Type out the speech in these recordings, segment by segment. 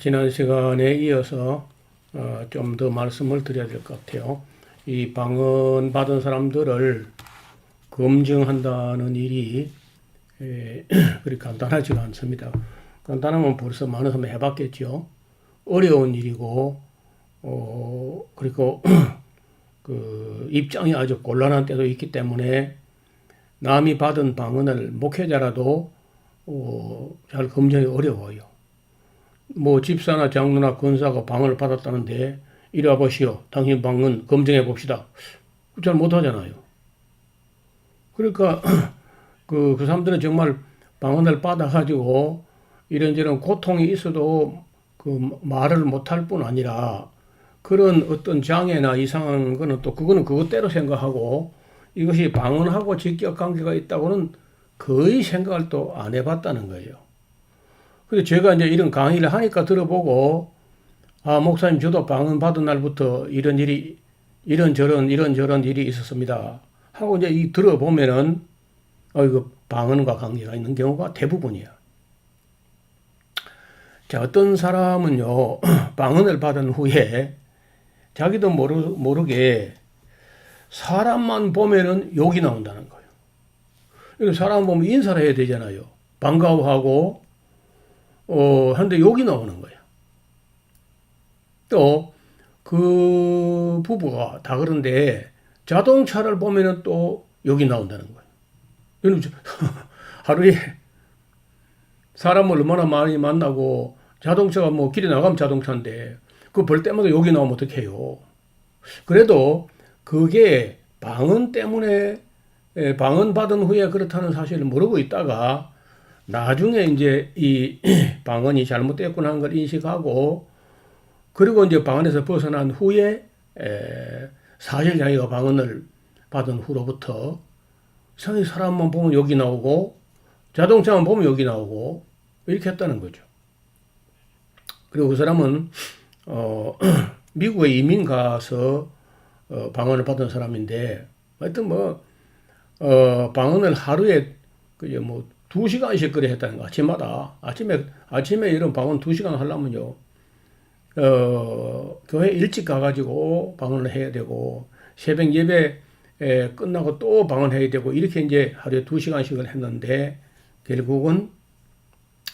네, 지난 시간에 이어서 어, 좀 더 말씀을 드려야 될 것 같아요. 이 방언 받은 사람들을 검증한다는 일이 에, 그리 간단하지가 않습니다. 간단하면 벌써 많은 사람이 해봤겠죠. 어려운 일이고, 어, 그리고 그 입장이 아주 곤란한 때도 있기 때문에 남이 받은 방언을 목회자라도 어, 잘 검증이 어려워요. 뭐 집사나 장로나 권사가 방언을 받았다는데 이리 와보시오. 당신 방언 검증해 봅시다. 잘 못하잖아요. 그러니까 그, 그 사람들은 정말 방언을 받아가지고 이런저런 고통이 있어도 그 말을 못할 뿐 아니라 그런 어떤 장애나 이상한 거는 또 그거는 그것대로 생각하고 이것이 방언하고 직격 관계가 있다고는 거의 생각을 또 안 해봤다는 거예요. 그래서 제가 이제 이런 강의를 하니까 들어보고 아 목사님 저도 방언 받은 날부터 이런 일이 이런 저런 이런 저런 일이 있었습니다. 하고 이제 이 들어보면은 어 이거 방언과 관계가 있는 경우가 대부분이야. 자 어떤 사람은요 방언을 받은 후에 자기도 모르, 모르게 사람만 보면은 욕이 나온다는 거예요. 사람 보면 인사를 해야 되잖아요. 반가워하고 어, 하는데 욕이 나오는 거야. 또, 그 부부가 다 그런데 자동차를 보면은 또 욕이 나온다는. 이는 하루에 사람을 얼마나 많이 만나고 자동차가 뭐 길에 나가면 자동차인데 그 볼 때마다 욕이 나오면 어떡해요. 그래도 그게 방언 때문에 예, 방언 받은 후에 그렇다는 사실을 모르고 있다가 나중에 이제 이 방언이 잘못됐구나 하는 걸 인식하고 그리고 이제 방언에서 벗어난 후에 에, 사실 자기가 방언을 받은 후로부터 성의 사람만 보면 여기 나오고 자동차만 보면 여기 나오고 이렇게 했다는 거죠. 그리고 그 사람은 어, 미국에 이민 가서 어, 방언을 받은 사람인데 하여튼 뭐 어, 방언을 하루에 그게 뭐 두 시간씩 그래 했다는 거 아침마다. 아침에 아침에 이런 방언 두 시간 하려면요. 어, 교회 일찍 가가지고 방언을 해야 되고 새벽 예배 에, 끝나고 또 방언해야 되고 이렇게 이제 하루에 두 시간씩을 했는데 결국은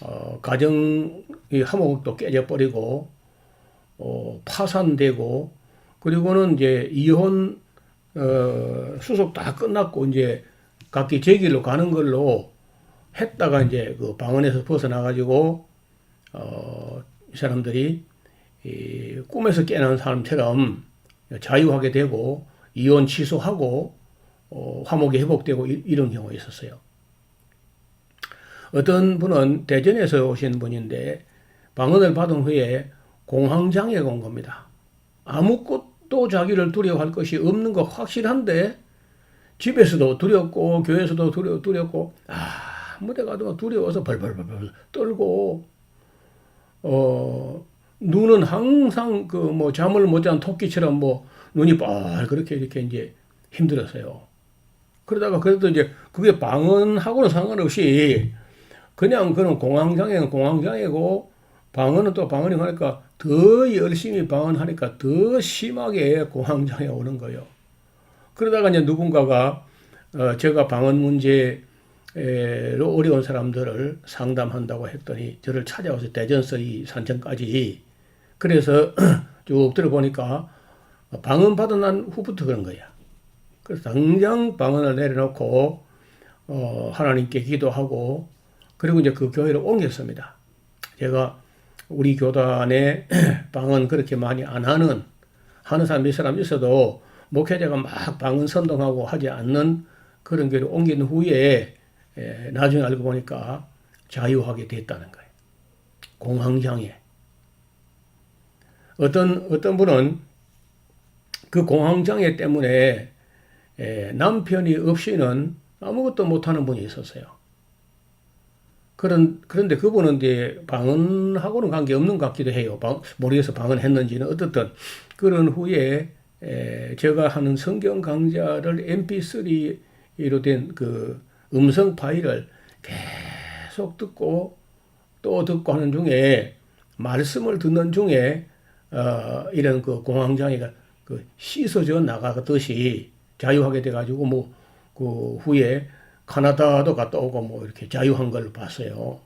어, 가정이 화목도 깨져버리고 어, 파산되고 그리고는 이제 이혼 어, 수속 다 끝났고 이제 각기 제 길로 가는 걸로 했다가 이제 그 방언에서 벗어나가지고 어, 이 사람들이 이 꿈에서 깨어난 사람처럼 자유하게 되고 이혼 취소하고 어, 화목이 회복되고 이, 이런 경우가 있었어요. 어떤 분은 대전에서 오신 분인데 방언을 받은 후에 공황장애가 온 겁니다. 아무것도 자기를 두려워할 것이 없는 거 확실한데 집에서도 두렵고 교회에서도 두려, 두렵고 아 무 데 가도 두려워서 벌벌벌벌 떨고 어 눈은 항상 그 뭐 잠을 못 잔 토끼처럼 뭐 눈이 뻘 그렇게 이렇게 이제 힘들었어요. 그러다가 그래도 이제 그게 방언하고는 상관없이 그냥 그런 공황장애는 공황장애고 방언은 또 방언이 하니까 더 열심히 방언하니까 더 심하게 공황장애 오는 거예요. 그러다가 이제 누군가가 어 제가 방언 문제 로 어려운 사람들을 상담한다고 했더니 저를 찾아와서 대전서 이 산청까지 그래서 쭉 들어보니까 방언 받은 난 후부터 그런 거야. 그래서 당장 방언을 내려놓고 어 하나님께 기도하고 그리고 이제 그 교회를 옮겼습니다. 제가 우리 교단에 방언 그렇게 많이 안 하는 하는 사람 몇 사람 있어도 목회자가 막 방언 선동하고 하지 않는 그런 교회를 옮긴 후에 에, 나중에 알고 보니까 자유하게 됐다는 거예요. 공황장애. 어떤 어떤 분은 그 공황장애 때문에 에, 남편이 없이는 아무것도 못하는 분이 있었어요. 그런, 그런데 그분은 이제 방언하고는 관계 없는 것 같기도 해요. 방, 모르겠어 방언했는지는 어떻든. 그런 후에, 에, 제가 하는 성경 강좌를 mp3로 된 그 음성 파일을 계속 듣고 또 듣고 하는 중에 말씀을 듣는 중에 어, 이런 그 공황장애가 그 씻어져 나가듯이 자유하게 돼가지고 뭐 그 후에 카나다도 갔다 오고 뭐 이렇게 자유한 걸 봤어요.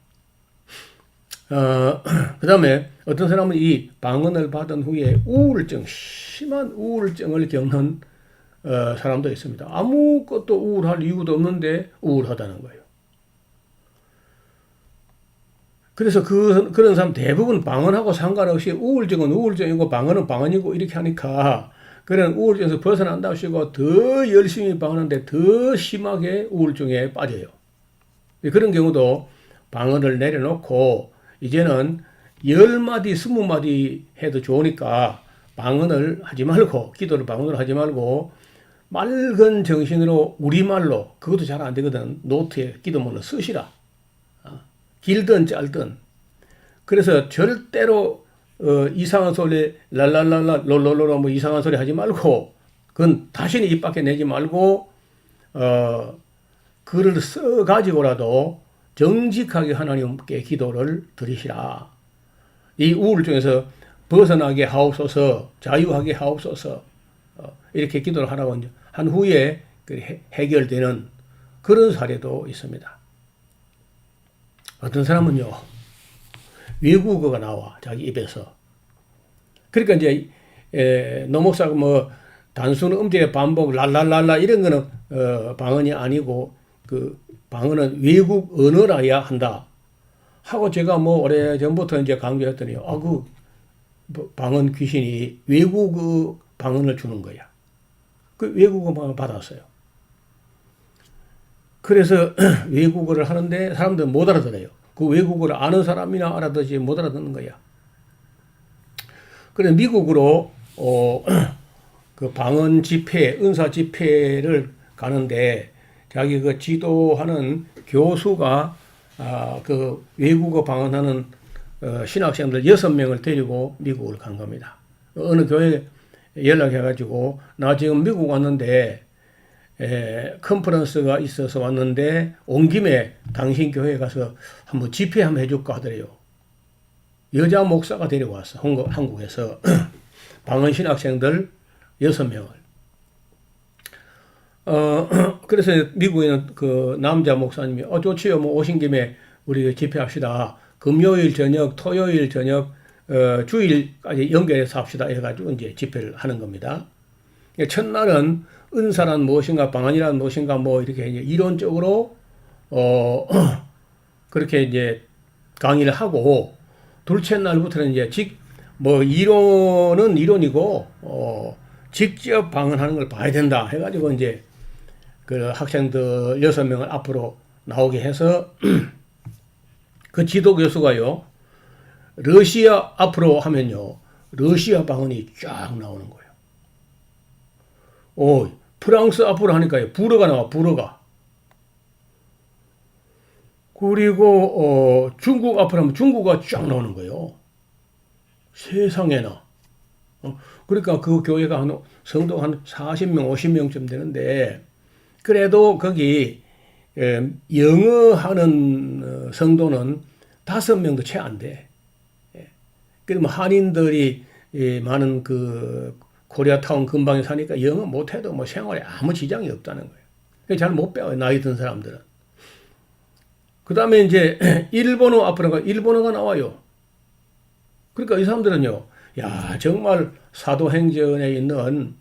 어, 그 다음에 어떤 사람은 이 방언을 받은 후에 우울증, 심한 우울증을 겪는 어, 사람도 있습니다. 아무것도 우울할 이유도 없는데 우울하다는 거예요. 그래서 그, 그런 사람 대부분 방언하고 상관없이 우울증은 우울증이고 방언은 방언이고 이렇게 하니까 그런 우울증에서 벗어난다고 하시고 더 열심히 방언하는데 더 심하게 우울증에 빠져요. 그런 경우도 방언을 내려놓고 이제는 열 마디, 스무 마디 해도 좋으니까 방언을 하지 말고 기도를 방언을 하지 말고 맑은 정신으로 우리말로 그것도 잘 안 되거든. 노트에 기도문을 쓰시라. 어, 길든 짧든. 그래서 절대로 어, 이상한 소리 랄랄랄라 롤롤롤로 뭐 이상한 소리 하지 말고 그건 다시는 입 밖에 내지 말고 어 글을 써 가지고라도 정직하게 하나님께 기도를 드리시라. 이 우울증에서 벗어나게 하옵소서, 자유하게 하옵소서, 어, 이렇게 기도를 하라고 한 후에 그 해- 해결되는 그런 사례도 있습니다. 어떤 사람은요, 외국어가 나와, 자기 입에서. 그러니까 이제, 에, 노목사가 뭐, 단순 음질의 반복, 랄랄랄라, 이런 거는, 어, 방언이 아니고, 그, 방언은 외국 언어라야 한다. 하고 제가 뭐, 오래 전부터 이제 강조했더니, 아, 그, 뭐 방언 귀신이 외국어 방언을 주는 거야. 그 외국어 방언 받았어요. 그래서 외국어를 하는데 사람들은 못 알아들어요. 그 외국어를 아는 사람이나 알아듣지 못 알아듣는 거야. 그래서 미국으로 어, 그 방언 집회, 은사 집회를 가는데 자기 그 지도하는 교수가 아, 그 외국어 방언하는 어, 신학생들 여섯 명을 데리고 미국을 간 겁니다. 어느 교회 연락해가지고 나 지금 미국 왔는데 에, 컨퍼런스가 있어서 왔는데 온 김에 당신 교회에 가서 한번 집회 한번 해줄까 하더래요. 여자 목사가 데려왔어 한국, 한국에서 방언 신학생들 여섯 명을. 어 그래서 미국에는 그 남자 목사님이 어 좋지요 뭐 오신 김에 우리 집회합시다. 금요일 저녁, 토요일 저녁, 어, 주일까지 연결해서 합시다 해가지고 이제 집회를 하는 겁니다. 첫날은 은사란 무엇인가, 방언이란 무엇인가, 뭐 이렇게 이론적으로 어 그렇게 이제 강의를 하고 둘째 날부터는 이제 직 뭐 이론은 이론이고 어 직접 방언하는 걸 봐야 된다 해가지고 이제 그 학생들 여섯 명을 앞으로 나오게 해서 그 지도 교수가요 러시아 앞으로 하면요 러시아 방언이 쫙 나오는 거예요. 오 프랑스 앞으로 하니까요 불어가 나와 불어가. 그리고 어, 중국 앞으로 하면 중국어가 쫙 나오는 거예요. 세상에나. 어, 그러니까 그 교회가 한 성도 한 40명, 50명쯤 되는데 그래도 거기 예, 영어 하는 어, 성도는 다섯 명도 채 안 돼. 예. 그러면 한인들이 예, 많은 그 코리아타운 근방에 사니까 영어 못해도 뭐 생활에 아무 지장이 없다는 거예요. 잘 못 배워요, 나이 든 사람들은. 그 다음에 이제 일본어 앞으로 가 일본어가 나와요. 그러니까 이 사람들은요, 야, 정말 사도행전에 있는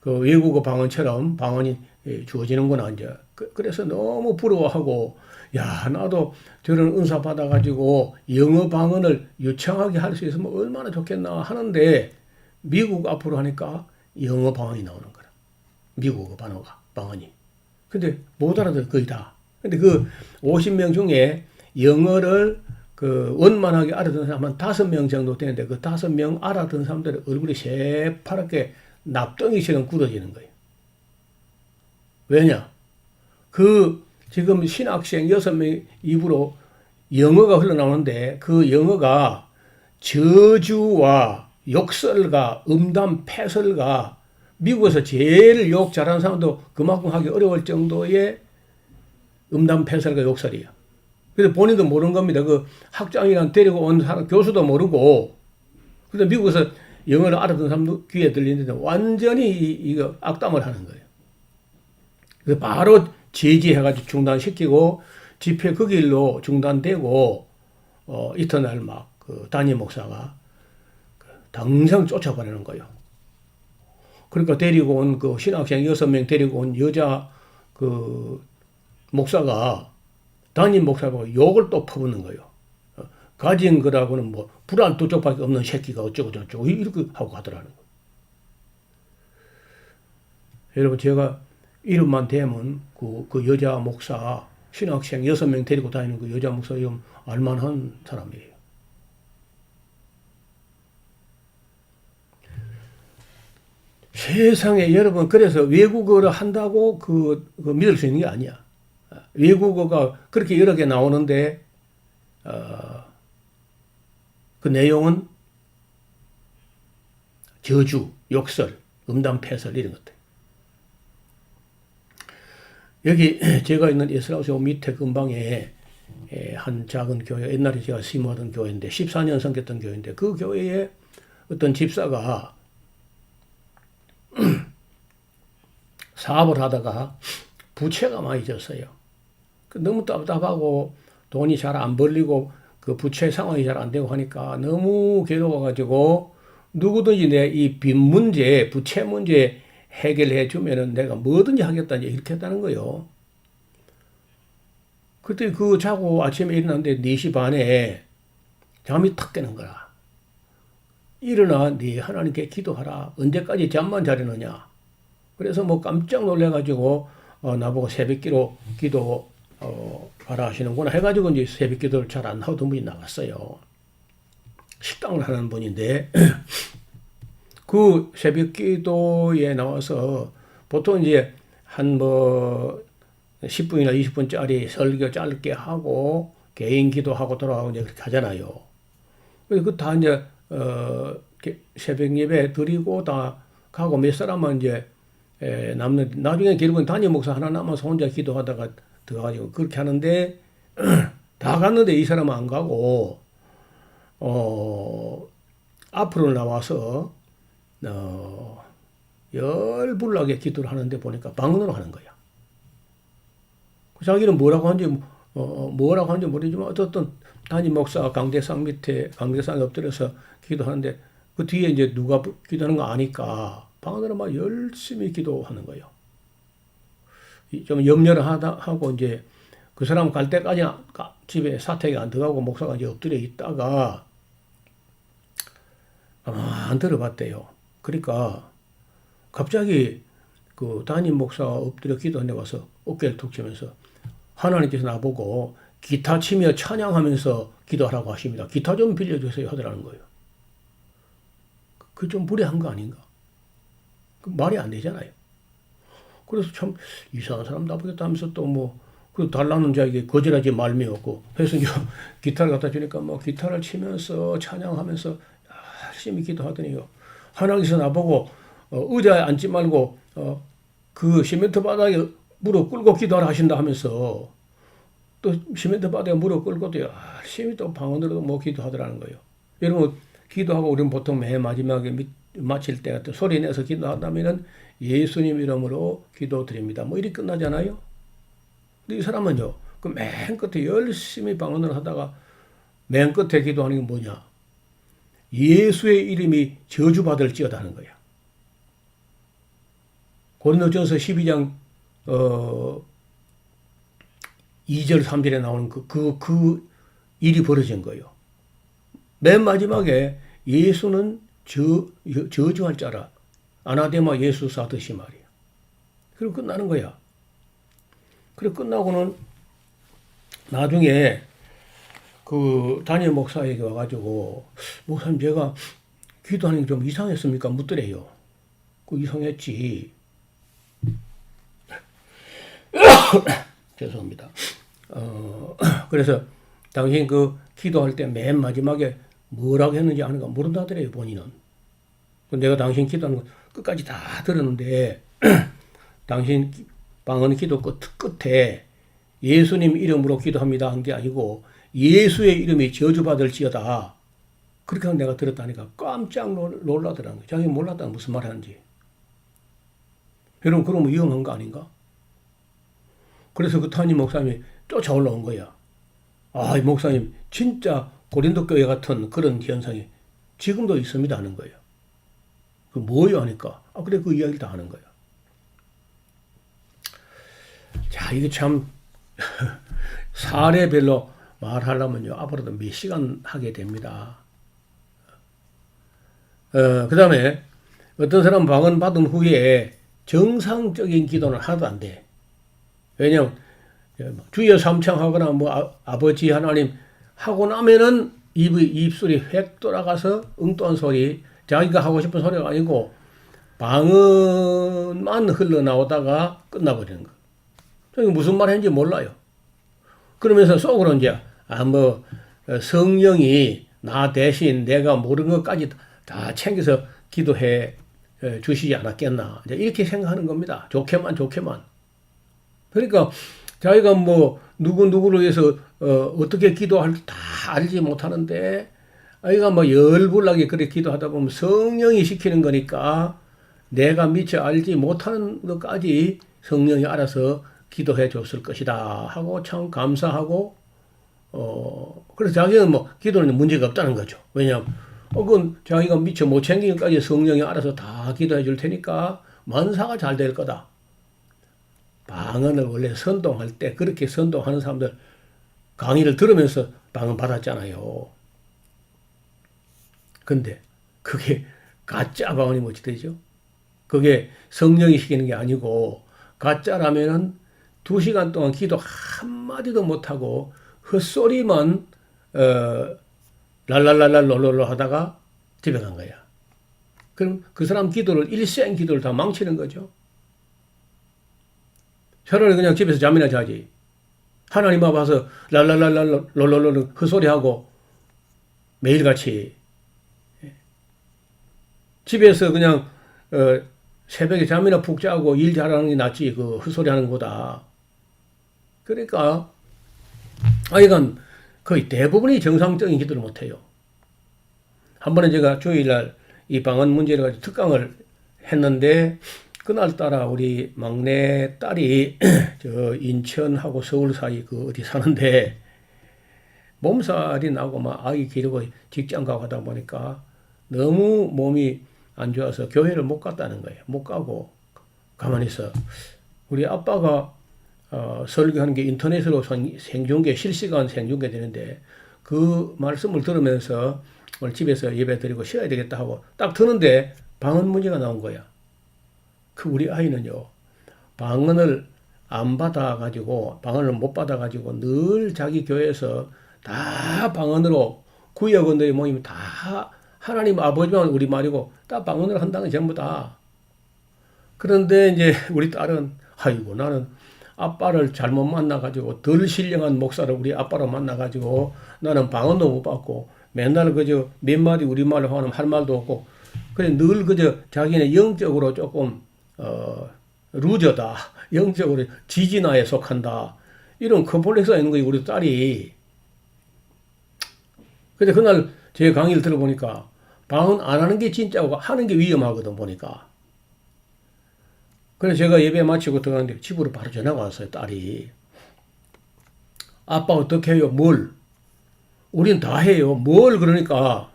그 외국어 방언처럼 방언이 예, 주어지는구나, 이제. 그, 그래서 너무 부러워하고, 야, 나도 저런 은사 받아가지고 영어 방언을 유창하게 할 수 있으면 얼마나 좋겠나 하는데, 미국 앞으로 하니까 영어 방언이 나오는 거라. 미국어 방어가, 방언이. 근데 못 알아들어, 거의 다. 근데 그 50명 중에 영어를 그 원만하게 알아듣는 사람 한 다섯 명 정도 되는데 그 다섯 명 알아듣는 사람들의 얼굴이 새파랗게 납덩이처럼 굳어지는 거예요. 왜냐? 그 지금 신학생 여섯 명 입으로 영어가 흘러나오는데 그 영어가 저주와 욕설과 음담 패설과 미국에서 제일 욕 잘하는 사람도 그만큼 하기 어려울 정도의 음담 패설과 욕설이야. 그래서 본인도 모르는 겁니다. 그 학장이랑 데리고 온 사람, 교수도 모르고, 근데 미국에서 영어를 알아듣는 사람도 귀에 들리는데 완전히 이, 이거 악담을 하는 거예요. 그래서 바로 제지해가지고 중단시키고 집회 그 길로 중단되고 어, 이튿날 막그 담임 목사가 그 당장 쫓아버리는 거예요. 그러니까 데리고 온 그 신학생 여섯 명 데리고 온 여자 그 목사가 담임 목사가 욕을 또 퍼붓는 거예요. 어, 가진 거라고는 뭐 불알 두 쪽밖에 없는 새끼가 어쩌고 저쩌고 이렇게 하고 가더라는 거예요. 여러분 제가 이름만 대면 그, 그 여자 목사 신학생 여섯 명 데리고 다니는 그 여자 목사 이름 알만한 사람이에요. 세상에 여러분 그래서 외국어를 한다고 그, 그 믿을 수 있는 게 아니야. 외국어가 그렇게 여러 개 나오는데 어, 그 내용은 저주, 욕설, 음담, 패설 이런 것들. 여기 제가 있는 이스라엘 밑에 근방에 에, 한 작은 교회, 옛날에 제가 심호하던 교회인데 14년 섬겼던 교회인데 그 교회에 어떤 집사가 사업을 하다가 부채가 많이 졌어요. 그 너무 답답하고 돈이 잘 안 벌리고 그 부채 상황이 잘 안 되고 하니까 너무 괴로워가지고 누구든지 내 이 빚 문제, 부채 문제 해결해 주면은 내가 뭐든지 하겠다 이렇게 했다는 거요. 그때 그 자고 아침에 일어났는데 4시 반에 잠이 탁 깨는 거라. 일어나 네 하나님께 기도하라. 언제까지 잠만 자려느냐. 그래서 뭐 깜짝 놀래가지고 어, 나보고 새벽기로 기도 어, 하시는구나 해가지고 이제 새벽기도를 잘 안 하던 분이 나갔어요. 식당을 하는 분인데 그 새벽 기도에 나와서 보통 이제 한 뭐 10분이나 20분짜리 설교 짧게 하고 개인 기도하고 돌아가고 이제 그렇게 하잖아요. 그래서 그다 이제 어 새벽 예배 드리고 다 가고 몇 사람은 이제 에, 남는 나중에 결국은 담임 목사 하나 남아서 혼자 기도하다가 들어가지고 그렇게 하는데 다 갔는데 이 사람은 안 가고 어 앞으로 나와서 어 열불나게 기도를 하는데 보니까 방언으로 하는 거야. 그 자기는 뭐라고 하는지 어, 어, 뭐라고 하는지 모르지만 어떻든 담임 목사가 강대상 밑에 강대상에 엎드려서 기도하는데 그 뒤에 이제 누가 기도하는 거 아니까 방언으로 막 열심히 기도하는 거예요. 좀 염려를 하다 하고 이제 그 사람 갈 때까지 집에 사택에 안 들어가고 목사가 이제 엎드려 있다가 아마 안 들어봤대요. 그러니까 갑자기 그 담임 목사가 엎드려 기도하는데 와서 어깨를 툭 치면서 하나님께서 나보고 기타 치며 찬양하면서 기도하라고 하십니다. 기타 좀 빌려주세요 하더라는 거예요. 그 좀 무례한 거 아닌가? 그 말이 안 되잖아요. 그래서 참 이상한 사람 나보겠다 하면서 또 뭐, 그 달라는 자에게 거절하지 말미였고, 그래서 기타를 갖다 주니까 뭐 기타를 치면서 찬양하면서 열심히 기도하더니요. 하나님께서 나보고 어, 의자에 앉지 말고 어, 그 시멘트 바닥에 무릎 꿇고 기도하라 하신다 하면서 또 시멘트 바닥에 무릎 꿇고 또 열심히 또 방언으로 뭐 기도하더라는 거예요. 여러분 기도하고 우리는 보통 맨 마지막에 마칠 때 같은 소리 내서 기도한다면은 예수님 이름으로 기도드립니다. 뭐 이렇게 끝나잖아요. 근데 이 사람은요, 그 맨 끝에 열심히 방언을 하다가 맨 끝에 기도하는 게 뭐냐? 예수의 이름이 저주받을지어다 하는 거야. 고린도전서 12장 어 2절 3절에 나오는 그, 그, 그 일이 벌어진 거예요. 맨 마지막에 예수는 저, 저주할 자라. 아나데마 예수 사듯이 말이야. 그리고 끝나는 거야. 그리고 끝나고는 나중에 그 담임 목사에게 와가지고 목사님 제가 기도하는 게 좀 이상했습니까? 묻더래요. 그 이상했지. 죄송합니다. 어, 그래서 당신 그 기도할 때 맨 마지막에 뭐라고 했는지 아는가 모른다더래요, 본인은. 내가 당신 기도하는 거 끝까지 다 들었는데, 당신 방언 기도 끝, 끝에 예수님 이름으로 기도합니다 한 게 아니고 예수의 이름이 저주받을지어다. 그렇게 하는 내가 들었다니까 깜짝 놀- 놀라더라는 거예요. 자기 몰랐다 무슨 말 하는지. 여러분 그러면 위험한 거 아닌가? 그래서 그 타님 목사님이 쫓아 올라온 거야. 아, 이 목사님 진짜 고린도 교회 같은 그런 현상이 지금도 있습니다 하는 거예요. 그 뭐요 하니까 아 그래 그 이야기를 다 하는 거예요. 자 이게 참 사례별로 말하려면요 앞으로도 몇 시간 하게 됩니다. 어, 그 다음에 어떤 사람 방언 받은 후에 정상적인 기도는 하나도 안 돼. 왜냐면 주여 삼창하거나 뭐 아, 버지 하나님 하고 나면은 입, 입술이 획 돌아가서 엉뚱한 소리 자기가 하고 싶은 소리가 아니고 방언만 흘러나오다가 끝나버리는 거. 저기 무슨 말 했는지 몰라요. 그러면서 속으로 이제 아 뭐 성령이 나 대신 내가 모르는 것까지 다 챙겨서 기도해 에, 주시지 않았겠나 이렇게 생각하는 겁니다. 좋게만 좋게만. 그러니까 자기가 뭐 누구 누구를 위해서 어, 어떻게 기도할 다 알지 못하는데 아이가 뭐 열불나게 그렇게 기도하다 보면 성령이 시키는 거니까 내가 미처 알지 못하는 것까지 성령이 알아서 기도해 줬을 것이다 하고 참 감사하고 어 그래서 자기는 뭐 기도는 문제가 없다는 거죠. 왜냐하면 어, 그건 자기가 미처 못 챙긴 것까지 성령이 알아서 다 기도해 줄 테니까 만사가 잘 될 거다. 방언을 원래 선동할 때 그렇게 선동하는 사람들 강의를 들으면서 방언 받았잖아요. 근데 그게 가짜 방언이 뭐지 되죠? 그게 성령이 시키는 게 아니고 가짜라면은 두 시간 동안 기도 한마디도 못하고 헛소리만 어, 랄랄랄랄 롤롤로 하다가 집에 간 거야. 그럼 그 사람 기도를 일생 기도를 다 망치는 거죠. 차라리 그냥 집에서 잠이나 자지. 하나님 앞 와서 랄랄랄랄 롤롤롤 헛소리하고 매일같이 예. 집에서 그냥 어, 새벽에 잠이나 푹 자고 일 잘하는 게 낫지 그 헛소리 하는 거다. 그러니까 아이간 거의 대부분이 정상적인 기도를 못해요. 한 번에 제가 주일날 이 방언 문제를 가지고 특강을 했는데 그날따라 우리 막내 딸이 저 인천하고 서울 사이 그 어디 사는데 몸살이 나고 막 아기 기르고 직장 가고 하다 보니까 너무 몸이 안 좋아서 교회를 못 갔다는 거예요. 못 가고 가만히 있어. 우리 아빠가 어, 설교하는 게 인터넷으로 생- 생중계 실시간 생중계 되는데 그 말씀을 들으면서 오늘 집에서 예배 드리고 쉬어야 되겠다 하고 딱 드는데 방언 문제가 나온 거야. 그 우리 아이는요 방언을 안 받아 가지고 방언을 못 받아 가지고 늘 자기 교회에서 다 방언으로 구역원들의 모임 다 하나님 아버지만 우리 말이고 다 방언을 한다는 게 전부 다. 그런데 이제 우리 딸은 아이고 나는 아빠를 잘못 만나가지고 덜 신령한 목사를 우리 아빠로 만나가지고 나는 방언도 못 받고 맨날 그저 몇 마디 우리말로 하는 할 말도 없고 그래 늘 그저 자기는 영적으로 조금 어 루저다. 영적으로 지진화에 속한다. 이런 컴플렉스가 있는 거예요 우리 딸이. 근데 그날 제 강의를 들어보니까 방언 안 하는 게 진짜고 하는 게 위험하거든 보니까 그래서 제가 예배 마치고 들어갔는데 집으로 바로 전화가 왔어요, 딸이. 아빠 어떻게 해요? 뭘? 우린 다 해요. 뭘 그러니까.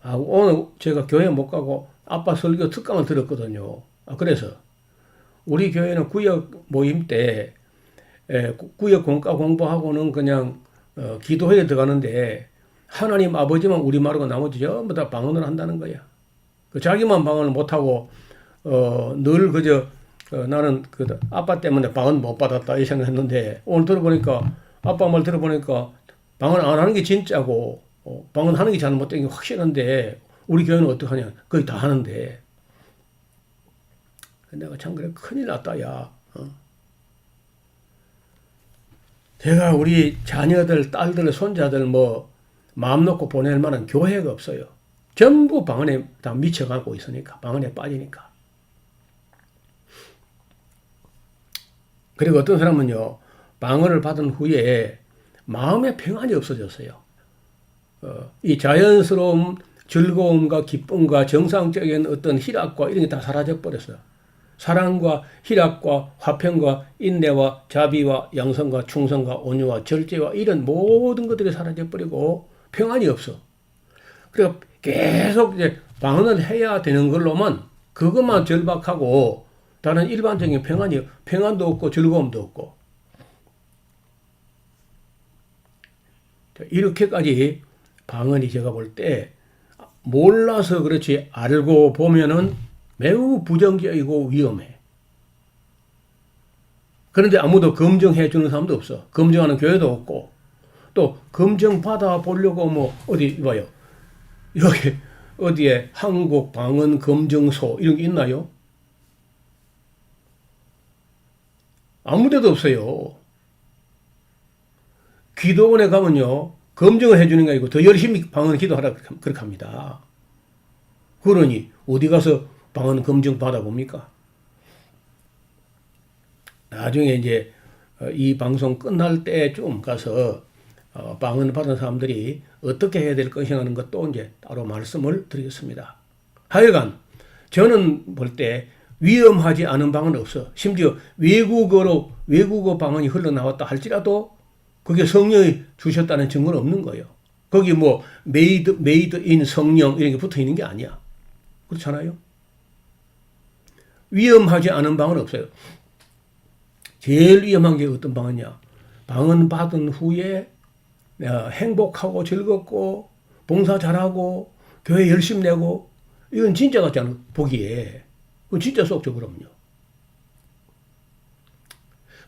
아, 오늘 제가 교회 못 가고 아빠 설교 특강을 들었거든요. 아, 그래서 우리 교회는 구역 모임 때 에, 구- 구역 공과 공부하고는 그냥 어, 기도회에 들어가는데 하나님 아버지만 우리 말고 나머지 전부 다 방언을 한다는 거야. 그 자기만 방언을 못하고 어, 늘 그저 어, 나는 그 아빠 때문에 방언 못 받았다 이 생각했는데 오늘 들어보니까 아빠 말 들어보니까 방언 안 하는 게 진짜고 어, 방언 하는 게 잘못된 게 확실한데 우리 교회는 어떡하냐? 거의 다 하는데. 내가 참 그래 큰일 났다 야. 어. 제가 우리 자녀들 딸들 손자들 뭐 마음 놓고 보낼 만한 교회가 없어요. 전부 방언에 다 미쳐가고 있으니까 방언에 빠지니까 그리고 어떤 사람은요, 방언을 받은 후에 마음의 평안이 없어졌어요. 어, 이 자연스러움, 즐거움과 기쁨과 정상적인 어떤 희락과 이런 게 다 사라져 버렸어요. 사랑과 희락과 화평과 인내와 자비와 양성과 충성과 온유와 절제와 이런 모든 것들이 사라져 버리고 평안이 없어. 그래서 계속 이제 방언을 해야 되는 걸로만 그것만 절박하고 다른 일반적인 평안이 평안도 없고 즐거움도 없고 자, 이렇게까지 방언이 제가 볼 때 몰라서 그렇지 알고 보면은 매우 부정적이고 위험해. 그런데 아무도 검증해 주는 사람도 없어. 검증하는 교회도 없고 또 검증 받아 보려고 뭐 어디 봐요. 여기 어디에 한국 방언 검증소 이런 게 있나요? 아무 데도 없어요. 기도원에 가면요, 검증을 해주는 게 아니고 더 열심히 방언 기도하라 그렇게 합니다. 그러니 어디 가서 방언 검증 받아봅니까? 나중에 이제 어, 이 방송 끝날 때좀 가서 어, 방언 받은 사람들이 어떻게 해야 될 것인가 하는 것도 이제 따로 말씀을 드리겠습니다. 하여간 저는 볼때 위험하지 않은 방언 없어. 심지어 외국어로 외국어 방언이 흘러나왔다 할지라도 그게 성령이 주셨다는 증거는 없는 거예요. 거기 뭐 메이드 메이드 인 성령 이런 게 붙어 있는 게 아니야. 그렇잖아요. 위험하지 않은 방은 없어요. 제일 위험한 게 어떤 방언이냐? 방언 받은 후에 내가 행복하고 즐겁고 봉사 잘하고 교회 열심히 내고 이건 진짜 같지 않아 보기에 그건 진짜 속죠 그럼요.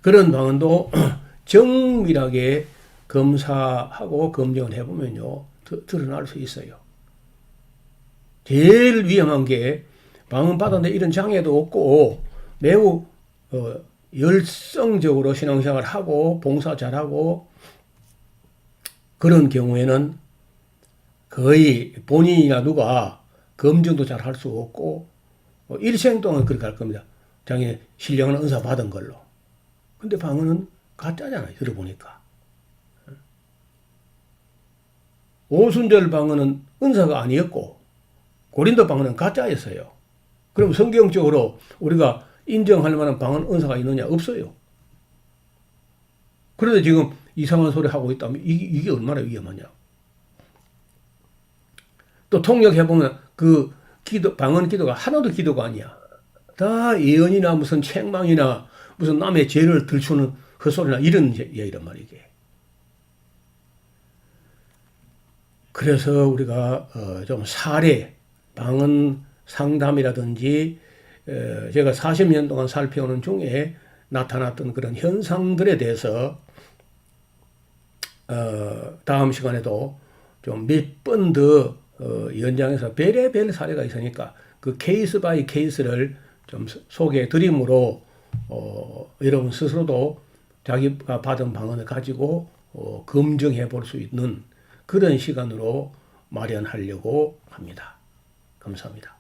그런 방언도 정밀하게 검사하고 검증을 해보면요 드, 드러날 수 있어요. 제일 위험한 게 방언 받았는데 이런 장애도 없고 매우 어, 열성적으로 신앙생활 하고 봉사 잘하고 그런 경우에는 거의 본인이나 누가 검증도 잘 할 수 없고 어, 일생 동안 그렇게 할 겁니다. 자기 신령한 은사 받은 걸로. 근데 방언은 가짜잖아요. 들어보니까. 오순절 방언은 은사가 아니었고 고린도 방언은 가짜였어요. 그럼 성경적으로 우리가 인정할 만한 방언 은사가 있느냐? 없어요. 그런데 지금 이상한 소리 하고 있다면 이게, 이게 얼마나 위험하냐? 또 통역해보면 그 기도, 방언 기도가 하나도 기도가 아니야. 다 예언이나 무슨 책망이나 무슨 남의 죄를 들추는 헛소리나 이런 얘기란 말이게. 그래서 우리가 어, 좀 사례, 방언 상담이라든지 어, 제가 40년 동안 살펴오는 중에 나타났던 그런 현상들에 대해서 어, 다음 시간에도 좀 몇 번 더 연장해서 별의별 사례가 있으니까 그 케이스 바이 케이스를 좀 소개해 드림으로 어, 여러분 스스로도 자기가 받은 방언을 가지고 어, 검증해 볼 수 있는 그런 시간으로 마련하려고 합니다. 감사합니다.